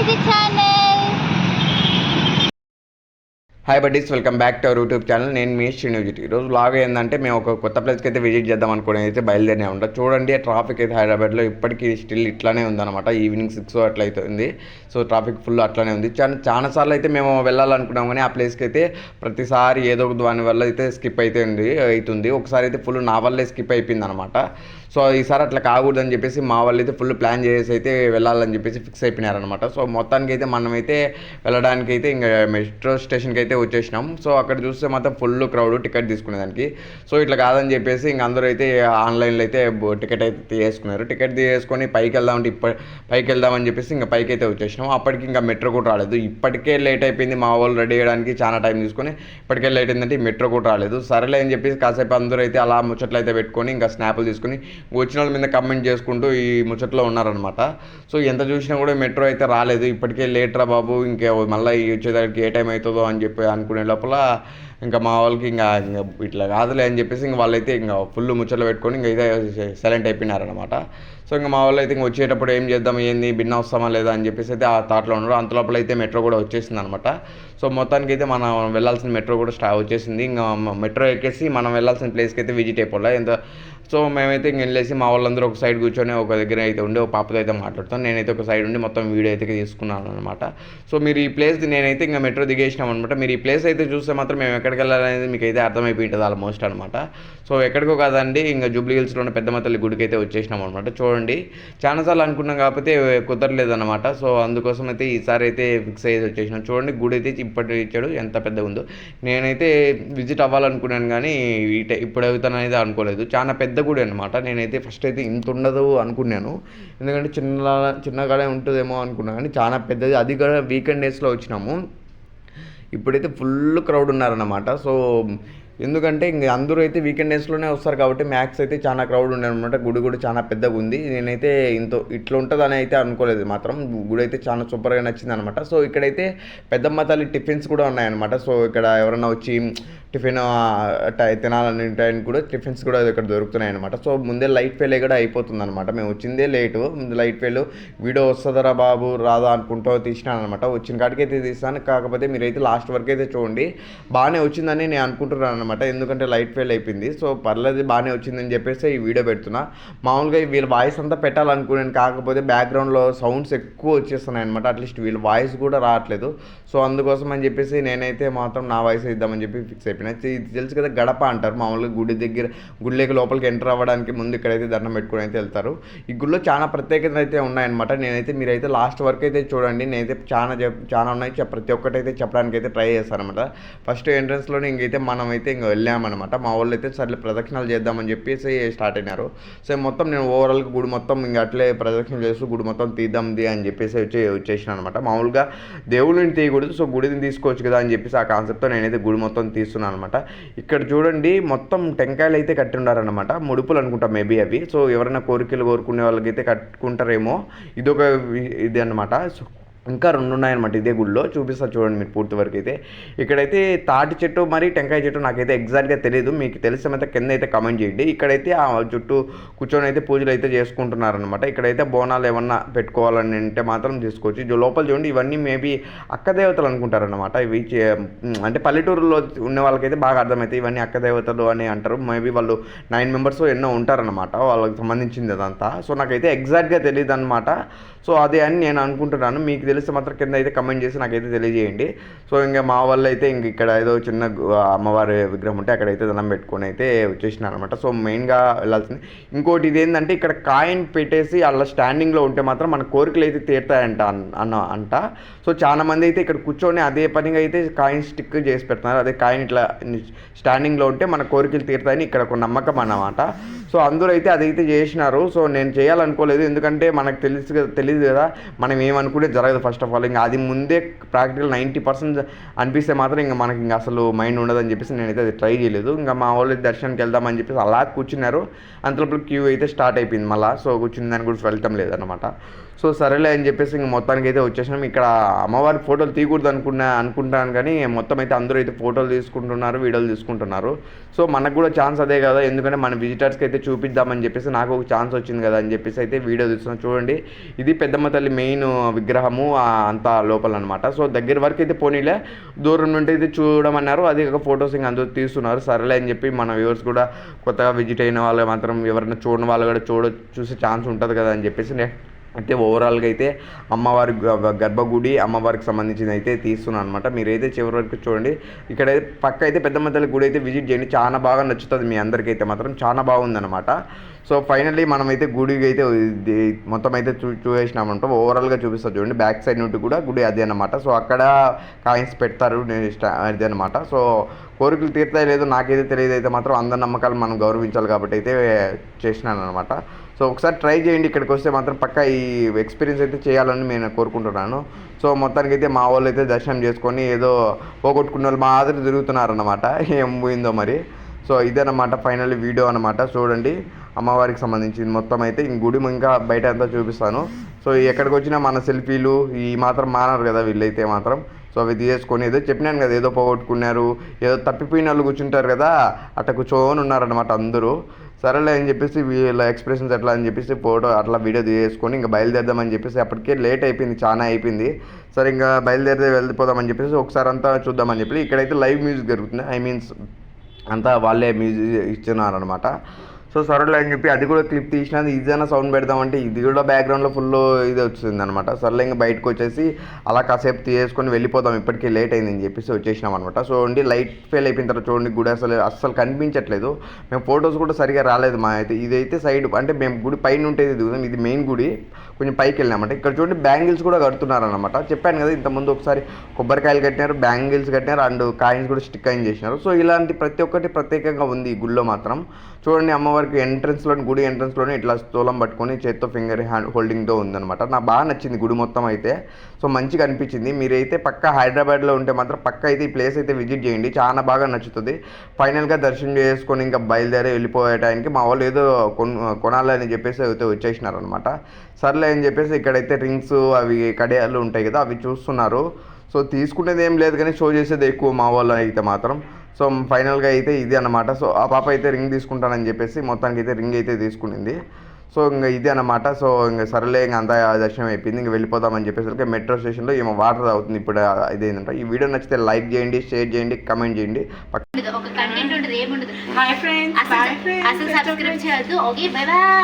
Music channel hi buddies welcome back to our YouTube channel నేను మీ శ్రీనిజిట్ ఈరోజు log ఏంటంటే మేము ఒక కొత్త ప్లేస్కి అయితే విజిట్ చేద్దాం అనుకునేది అయితే బయలుదేరే ఉంటాం. చూడండి ట్రాఫిక్ అయితే హైదరాబాద్లో ఇప్పటికీ స్టిల్ ఇట్లానే ఉందన్నమాట. ఈవినింగ్ సిక్స్ అట్లా అవుతుంది సో ట్రాఫిక్ ఫుల్ అట్లానే ఉంది. చాలా చాలా సార్లు అయితే మేము వెళ్ళాలనుకున్నాం కానీ ఆ ప్లేస్కి అయితే ప్రతిసారి ఏదో ఒక దాని వల్ల అయితే స్కిప్ అయితే ఉంది అవుతుంది ఒకసారి అయితే ఫుల్ నా వల్లే స్కిప్ అయిపోయింది అనమాట సో ఈసారి అట్లా కాకూడదని చెప్పేసి మా వాళ్ళు అయితే ఫుల్ ప్లాన్ చేసి అయితే వెళ్ళాలని చెప్పేసి ఫిక్స్ అయిపోయినారనమాట సో మొత్తానికి అయితే మనమైతే వెళ్ళడానికి అయితే ఇంకా మెట్రో స్టేషన్కి అయితే వచ్చేసినాం. సో అక్కడ చూస్తే మాత్రం ఫుల్ క్రౌడ్ టికెట్ తీసుకునేదానికి. సో ఇట్లా కాదని చెప్పేసి ఇంక అందరూ అయితే ఆన్లైన్లో అయితే టికెట్ అయితే తీసుకున్నారు టికెట్ తీసుకొని పైకి వెళ్దామంటే ఇప్ప పైకి వెళ్దామని చెప్పేసి ఇంకా పైకి అయితే వచ్చేసినాం. అప్పటికి ఇంకా మెట్రో కూడా రాలేదు. ఇప్పటికే లేట్ అయిపోయింది మా వాళ్ళు రెడీ చేయడానికి చాలా టైం తీసుకొని ఇప్పటికే లేట్ అయిందంటే మెట్రో కూడా రాలేదు. సరేలే అని చెప్పేసి కాసేపు అందరూ అయితే అలా ముచ్చట్లు అయితే పెట్టుకొని ఇంకా స్నాప్లు తీసుకొని వచ్చిన వాళ్ళ మీద కమెంట్ చేసుకుంటూ ఈ ముచ్చట్లో ఉన్నారనమాట సో ఎంత చూసినా కూడా మెట్రో అయితే రాలేదు. ఇప్పటికే లేట్ రా బాబు. ఇంకా మళ్ళీ వచ్చేదానికి ఏ టైం అవుతుందో అని చెప్పి అనుకునే లోపల ఇంకా మా వాళ్ళకి ఇంకా ఇంకా ఇట్లా కాదులే అని చెప్పేసి ఇంకా వాళ్ళైతే ఇంకా ఫుల్ ముచ్చట్లు పెట్టుకొని ఇంకా ఇదే సైలెంట్ అయిపోయినారనమాట సో ఇంకా మా వాళ్ళు అయితే ఇంకా వచ్చేటప్పుడు ఏం చేద్దాం ఏంది భిన్న వస్తామా లేదా అని చెప్పేసి అయితే ఆ థాట్లో ఉన్నారు. అంత లోపల అయితే మెట్రో కూడా వచ్చేసింది అనమాట సో మొత్తానికి అయితే మనం వెళ్ళాల్సిన మెట్రో కూడా స్టా వచ్చేసింది. ఇంకా మెట్రో ఎక్కేసి మనం వెళ్ళాల్సిన ప్లేస్కి అయితే విజిట్ అయిపోలే. ఎంత సో మేమైతే ఇంక వెళ్ళేసి మా వాళ్ళందరూ ఒక సైడ్ కూర్చొని ఒక దగ్గర అయితే ఉండి ఒక పాపతో అయితే మాట్లాడతాం. నేనైతే ఒక సైడ్ ఉండి మొత్తం వీడియో అయితే తీసుకున్నాను అనమాట సో మీరు ఈ ప్లేస్ నేనైతే ఇంకా మెట్రో దిగేసినాం అనమాట మీరు ఈ ప్లేస్ అయితే చూస్తే మాత్రం మేము ఎక్కడికి వెళ్ళాలనేది మీకు అయితే అర్థమైపోయి ఉంటుంది ఆల్మోస్ట్ అనమాట సో ఎక్కడికో కాదండి ఇంకా జూబ్లీ హిల్స్లో ఉన్న పెద్దమ్మ గుడికి అయితే వచ్చేసినాం అనమాట చూడండి చాలాసార్లు అనుకున్నాం కాకపోతే కుదరలేదన్నమాట. సో అందుకోసం అయితే ఈసారి అయితే ఫిక్స్ అయ్యేది వచ్చేసినాం. చూడండి గుడి అయితే ఇప్పటి ఇచ్చాడు ఎంత పెద్దగా ఉందో. నేనైతే విజిట్ అవ్వాలనుకున్నాను కానీ ఇప్పుడు అవుతాననేది అనుకోలేదు. చాలా పెద్ద గుడి అనమాట నేనైతే ఫస్ట్ అయితే ఇంత ఉండదు అనుకున్నాను. ఎందుకంటే చిన్న చిన్నగానే ఉంటుందేమో అనుకున్నాను కానీ చాలా పెద్దది. అది కూడా వీకెండ్ డేస్లో వచ్చినాము. ఇప్పుడైతే ఫుల్ క్రౌడ్ ఉన్నారన్నమాట. సో ఎందుకంటే ఇంక అందరూ అయితే వీకెండ్ డేస్లోనే వస్తారు కాబట్టి మ్యాక్స్ అయితే చాలా క్రౌడ్ ఉండే అనమాట గుడి కూడా చాలా పెద్దగా ఉంది. నేనైతే ఇంత ఇట్లా ఉంటుందని అయితే అనుకోలేదు మాత్రం. గుడి అయితే చాలా సూపర్గా నచ్చింది అనమాట సో ఇక్కడైతే పెద్దమ్మ తల్లి టిఫిన్స్ కూడా ఉన్నాయన్నమాట. సో ఇక్కడ ఎవరైనా వచ్చి టిఫిన్ టై- తినాలని టైంకి కూడా టిఫిన్స్ కూడా ఇక్కడ దొరుకుతున్నాయి అనమాట సో ముందే లైట్ ఫెయిల్ కూడా అయిపోతుంది అనమాట మేము వచ్చిందే లేటు ముందు లైట్ ఫెయిల్ వీడియో వస్తుందరా బాబు రాదా అనుకుంటూ తీసినాను అనమాట వచ్చిన కాడికి అయితే తీస్తాను. కాకపోతే మీరైతే లాస్ట్ వరకు అయితే చూడండి. బాగానే వచ్చిందని నేను అనుకుంటున్నాను అనమాట ఎందుకంటే లైట్ ఫెయిల్ అయిపోయింది. సో పర్లేదు బాగానే వచ్చిందని చెప్పేసి ఈ వీడియో పెడుతున్నా. మామూలుగా వీళ్ళ వాయిస్ అంతా పెట్టాలనుకున్నాను. కాకపోతే బ్యాక్గ్రౌండ్లో సౌండ్స్ ఎక్కువ వచ్చేస్తున్నాయి అనమాట అట్లీస్ట్ వీళ్ళ వాయిస్ కూడా రావట్లేదు. సో అందుకోసం అని చెప్పేసి నేనైతే మాత్రం నా వాయిస్ ఇద్దామని చెప్పి ఫిక్స్ అయిపోయినా. ఇది తెలుసు కదా గడప అంటారు. మామూలుగా గుడి దగ్గర గుడిలోకి లోపలికి ఎంటర్ అవ్వడానికి ముందు ఇక్కడైతే దండం పెట్టుకుని అయితే వెళ్తారు. ఈ గుడిలో చాలా ప్రత్యేకతలు అయితే ఉన్నాయన్నమాట. నేనైతే మీరైతే లాస్ట్ వరకు అయితే చూడండి. నేనైతే చాలా చాలా ఉన్నాయి. ప్రతి ఒక్కటి అయితే చెప్పడానికి అయితే ట్రై చేస్తాను అనమాట ఫస్ట్ ఎంట్రన్స్లోనే ఇంకైతే మనమైతే అయితే ఇంక వెళ్ళామన్నమాట. మా వాళ్ళు అయితే సర్లే ప్రదక్షిణాలు చేద్దామని చెప్పేసి స్టార్ట్ అయినారు. సో మొత్తం నేను ఓవరాల్గా గుడి మొత్తం ఇంక అట్లే ప్రదక్షిణ చేస్తూ గుడి మొత్తం తీద్దాంది అని చెప్పేసి వచ్చి వచ్చేసాను అనమాట మామూలుగా దేవుడిని తీయకూడదు సో గుడిని తీసుకోవచ్చు కదా అని చెప్పేసి ఆ కాన్సెప్ట్తో నేనైతే గుడి మొత్తం తీస్తున్నాను అనమాట ఇక్కడ చూడండి మొత్తం టెంకాయలు అయితే కట్టి ఉన్నారనమాట ముడుపులు అనుకుంటా మేబీ అవి. సో ఎవరైనా కోరికలు కోరుకునే వాళ్ళకైతే కట్టుకుంటారేమో. ఇదొక ఇది అనమాట సో ఇంకా రెండు ఉన్నాయన్నమాట ఇదే గుడిలో చూపిస్తా చూడండి మీరు పూర్తి వరకు అయితే. ఇక్కడైతే తాటి చెట్టు మరి టెంకాయ చెట్టు నాకైతే ఎగ్జాక్ట్గా తెలియదు మీకు తెలిసిన అయితే కింద అయితే కమెంట్ చేయండి. ఇక్కడైతే ఆ చుట్టూ కూర్చొని అయితే పూజలు అయితే చేసుకుంటున్నారనమాట ఇక్కడైతే బోనాలు ఏమన్నా పెట్టుకోవాలని అంటే మాత్రం తీసుకోవచ్చు. లోపల చూడండి ఇవన్నీ మేబీ అక్క దేవతలు అనుకుంటారనమాట ఇవి చే- అంటే పల్లెటూరులో ఉన్న వాళ్ళకైతే బాగా అర్థమవుతాయి ఇవన్నీ అక్క దేవతలు అని అంటారు. మేబీ వాళ్ళు నైన్ మెంబర్స్ ఎన్నో ఉంటారనమాట వాళ్ళకి సంబంధించింది అదంతా. సో నాకైతే ఎగ్జాక్ట్గా తెలియదు అనమాట సో అదే అని నేను అనుకుంటున్నాను. మీకు తెలిస్తే మాత్రం కింద అయితే కమెంట్ చేసి నాకైతే తెలియజేయండి. సో ఇంకా మా వాళ్ళు అయితే ఇంక ఇక్కడ ఏదో చిన్న అమ్మవారి విగ్రహం ఉంటే అక్కడైతే దండం పెట్టుకొని అయితే వచ్చేసినాను అనమాట సో మెయిన్గా వెళ్ళాల్సింది. ఇంకోటి ఇదేంటంటే ఇక్కడ కాయిన్ పెట్టేసి అలా స్టాండింగ్లో ఉంటే మాత్రం మన కోరికలు అయితే తీరుతాయంట అన్- అన్న అంట. సో చాలా మంది అయితే ఇక్కడ కూర్చొని అదే పనిగా అయితే కాయిన్ స్టిక్ చేసి పెడుతున్నారు. అదే కాయిన్ ఇట్లా స్టాండింగ్లో ఉంటే మన కోరికలు తీరుతాయని ఇక్కడ ఒక నమ్మకం అన్నమాట. సో అందరూ అయితే అదైతే చేసినారు. సో నేను చేయాలనుకోలేదు. ఎందుకంటే మనకు తెలుసు తెలియదు తెలియదు కదా. మనం ఏమనుకుంటే జరగదు ఫస్ట్ ఆఫ్ ఆల్ ఇంకా అది ముందే ప్రాక్టికల్ నైంటీ పర్సెంట్ అనిపిస్తే మాత్రం ఇంకా మనకి ఇంకా అసలు మైండ్ ఉండదని చెప్పేసి నేనైతే అది ట్రై చేయలేదు. ఇంకా మా వాళ్ళు దర్శనానికి వెళ్దామని చెప్పేసి అలా కూర్చున్నారు. అంతలోపల క్యూ అయితే స్టార్ట్ అయిపోయింది మళ్ళీ. సో కూర్చుని దాని కూడా వెళ్ళటం లేదనమాట సో సరేలే అని చెప్పేసి ఇంక మొత్తానికి అయితే వచ్చేసినాం. ఇక్కడ అమ్మవారి ఫోటోలు తీయకూడదు అనుకున్నా అనుకుంటాను కానీ మొత్తం అయితే అందరూ అయితే ఫోటోలు తీసుకుంటున్నారు వీడియోలు తీసుకుంటున్నారు. సో మనకు కూడా ఛాన్స్ అదే కదా ఎందుకంటే మన విజిటర్స్కి అయితే చూపిద్దామని చెప్పేసి నాకు ఒక ఛాన్స్ వచ్చింది కదా అని చెప్పేసి అయితే వీడియో తీస్తున్నాం. చూడండి ఇది పెద్దమ్మ తల్లి మెయిన్ విగ్రహము అంత లోపల అనమాట సో దగ్గర వరకు అయితే పోనీలే దూరం నుండి అయితే చూడమన్నారు. అది ఒక ఫొటోస్ ఇంకా అందరూ తీస్తున్నారు. సరేలే అని చెప్పి మన వ్యూవర్స్ కూడా కొత్తగా విజిట్ అయిన వాళ్ళు మాత్రం ఎవరైనా చూడని వాళ్ళు కూడా చూడ చూసే ఛాన్స్ ఉంటుంది కదా అని చెప్పేసి అయితే ఓవరాల్గా అయితే అమ్మవారి గ- గర్భగుడి అమ్మవారికి సంబంధించింది అయితే తీస్తున్నాను అనమాట మీరైతే చివరి వరకు చూడండి. ఇక్కడ పక్క అయితే పెద్ద తల్లి గుడి అయితే విజిట్ చేయండి. చాలా బాగా నచ్చుతుంది మీ అందరికైతే మాత్రం. చాలా బాగుందన్నమాట. సో ఫైనల్లీ మనమైతే గుడికి అయితే మొత్తం అయితే చూ చూసేసినామంట ఓవరాల్గా చూపిస్తా చూడండి. బ్యాక్ సైడ్ నుండి కూడా గుడి అదే అనమాట సో అక్కడ కాయిన్స్ పెడతారు నేను అదే అనమాట సో కోరికలు తీరుతాయి లేదో నాకైతే తెలియదు అయితే మాత్రం అందరి నమ్మకాలు మనం గౌరవించాలి కాబట్టి అయితే చేసినాను అనమాట సో ఒకసారి ట్రై చేయండి ఇక్కడికి వస్తే మాత్రం పక్కా ఈ ఎక్స్పీరియన్స్ అయితే చేయాలని నేను కోరుకుంటున్నాను. సో మొత్తానికి అయితే మా వాళ్ళు అయితే దర్శనం చేసుకొని ఏదో పోగొట్టుకున్న వాళ్ళు మాదిరి తిరుగుతున్నారన్నమాట. ఏం పోయిందో మరి. సో ఇదేనమాట ఫైనల్ వీడియో అనమాట చూడండి అమ్మవారికి సంబంధించింది మొత్తం అయితే గుడి ఇంకా బయట అంతా చూపిస్తాను. సో ఎక్కడికి వచ్చినా మన సెల్ఫీలు ఈ మాత్రం మానరు కదా వీళ్ళైతే మాత్రం. సో అవి తీసేసుకొని ఏదో చెప్పినాను కదా ఏదో పోగొట్టుకున్నారు ఏదో తప్పిపోయిన వాళ్ళు కూర్చుంటారు కదా అట్ట కూర్చొని ఉన్నారనమాట అందరూ. సరేలే అని చెప్పేసి వీళ్ళ ఎక్స్ప్రెషన్స్ ఎట్లా అని చెప్పేసి ఫోటో అట్లా వీడియో తీసేసుకొని ఇంకా బయలుదేరదామని చెప్పేసి అప్పటికే లేట్ అయిపోయింది చాలా అయిపోయింది. సరే ఇంకా బయలుదేరితే వెళ్ళిపోదామని చెప్పేసి ఒకసారి అంతా చూద్దామని చెప్పి ఇక్కడైతే లైవ్ మ్యూజిక్ జరుగుతుంది. ఐ మీన్స్ అంతా వాళ్ళే మ్యూజిక్ ఇస్తున్నారనమాట సో సరేలే అని చెప్పి అది కూడా క్లిప్ తీసినది ఇదైనా సౌండ్ పెడదామంటే ఇది కూడా బ్యాక్గ్రౌండ్లో ఫుల్ ఇది వచ్చింది అనమాట సర్లే ఇంకా బయటకు వచ్చేసి అలా కాసేపు తీసేసుకొని వెళ్ళిపోదాం. ఇప్పటికే లేట్ అయిందని చెప్పేసి వచ్చేసినాం అనమాట సో ఉండి లైట్ ఫెయిల్ అయిపోయిన తర్వాత చూడండి గుడి అసలు అస్సలు కనిపించట్లేదు. మేము ఫొటోస్ కూడా సరిగా రాలేదు మా అయితే. ఇదైతే సైడ్ అంటే మేము గుడి పైన ఉంటేది దిగుతాం ఇది మెయిన్ గుడి. కొంచెం పైకి వెళ్ళినామంట. ఇక్కడ చూడండి బ్యాంగిల్స్ కూడా కడుతున్నారనమాట చెప్పాను కదా ఇంతకుముందు ఒకసారి కొబ్బరికాయలు కట్టినారు బ్యాంగిల్స్ కట్టినారు అండ్ కాయిన్స్ కూడా స్టిక్ అయిన చేసినారు. సో ఇలాంటి ప్రతి ఒక్కటి ప్రత్యేకంగా ఉంది ఈ గుళ్ళో మాత్రం. చూడండి అమ్మవారికి ఎంట్రన్స్లో గుడి ఎంట్రన్స్లోనే ఇట్లా స్థూలం పట్టుకొని చేత్తో ఫింగర్ హ్యాండ్ హోల్డింగ్తో ఉందన్నమాట. నాకు బాగా నచ్చింది గుడి మొత్తం అయితే. సో మంచిగా అనిపించింది. మీరైతే పక్క హైదరాబాద్లో ఉంటే మాత్రం పక్క అయితే ఈ ప్లేస్ అయితే విజిట్ చేయండి. చాలా బాగా నచ్చుతుంది. ఫైనల్గా దర్శనం చేసుకొని ఇంకా బయలుదేరి వెళ్ళిపోయే టైంకి మా వాళ్ళు ఏదో కొన్ కొనాలని చెప్పేసి అయితే వచ్చేసినారనమాట సర్లే అని చెప్పేసి ఇక్కడైతే రింగ్స్ అవి కడియాలు ఉంటాయి కదా అవి చూస్తున్నారు. సో తీసుకునేది ఏం లేదు కానీ షో చేసేది ఎక్కువ మా వాళ్ళు అయితే మాత్రం. సో ఫైనల్గా అయితే ఇది అన్నమాట. సో ఆ పాప అయితే రింగ్ తీసుకుంటానని చెప్పేసి మొత్తానికి అయితే రింగ్ అయితే తీసుకునింది. సో ఇంకా ఇది అన్నమాట. సో ఇంకా సరేలే ఇంకా అంతా దర్శనం అయిపోయింది. ఇంకా వెళ్ళిపోదామని చెప్పేసరికి మెట్రో స్టేషన్లో ఏమో వాటర్ అవుతుంది ఇప్పుడు ఇదేంటంటే ఈ వీడియో నచ్చితే లైక్ చేయండి షేర్ చేయండి కమెంట్ చేయండి. పక్క ఉండదు ఒక కంటెంట్ ఉండదు ఏముండదు. హాయ్ ఫ్రెండ్స్ బాయ్ అసలు అసలు సబ్స్క్రైబ్ చేయొద్దు. Okay bye bye.